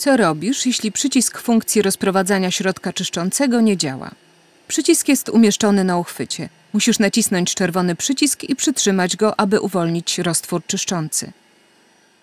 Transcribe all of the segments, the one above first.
Co robisz, jeśli przycisk funkcji rozprowadzania środka czyszczącego nie działa? Przycisk jest umieszczony na uchwycie. Musisz nacisnąć czerwony przycisk i przytrzymać go, aby uwolnić roztwór czyszczący.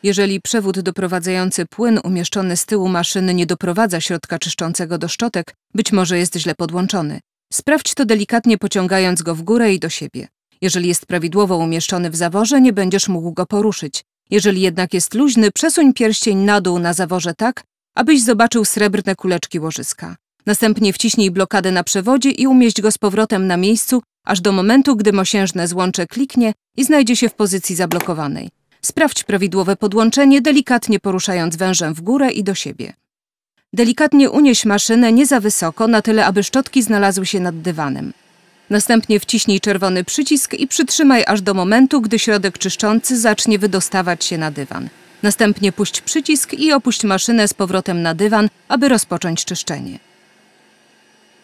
Jeżeli przewód doprowadzający płyn umieszczony z tyłu maszyny nie doprowadza środka czyszczącego do szczotek, być może jest źle podłączony. Sprawdź to delikatnie pociągając go w górę i do siebie. Jeżeli jest prawidłowo umieszczony w zaworze, nie będziesz mógł go poruszyć. Jeżeli jednak jest luźny, przesuń pierścień na dół na zaworze tak, abyś zobaczył srebrne kuleczki łożyska. Następnie wciśnij blokadę na przewodzie i umieść go z powrotem na miejscu, aż do momentu, gdy mosiężne złącze kliknie i znajdzie się w pozycji zablokowanej. Sprawdź prawidłowe podłączenie, delikatnie poruszając wężem w górę i do siebie. Delikatnie unieś maszynę nie za wysoko, na tyle, aby szczotki znalazły się nad dywanem. Następnie wciśnij czerwony przycisk i przytrzymaj aż do momentu, gdy środek czyszczący zacznie wydostawać się na dywan. Następnie puść przycisk i opuść maszynę z powrotem na dywan, aby rozpocząć czyszczenie.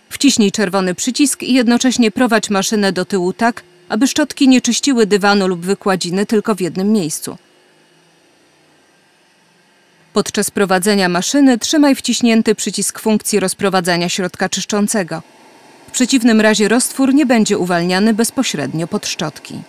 Wciśnij czerwony przycisk i jednocześnie prowadź maszynę do tyłu tak, aby szczotki nie czyściły dywanu lub wykładziny tylko w jednym miejscu. Podczas prowadzenia maszyny trzymaj wciśnięty przycisk funkcji rozprowadzania środka czyszczącego. W przeciwnym razie roztwór nie będzie uwalniany bezpośrednio pod szczotki.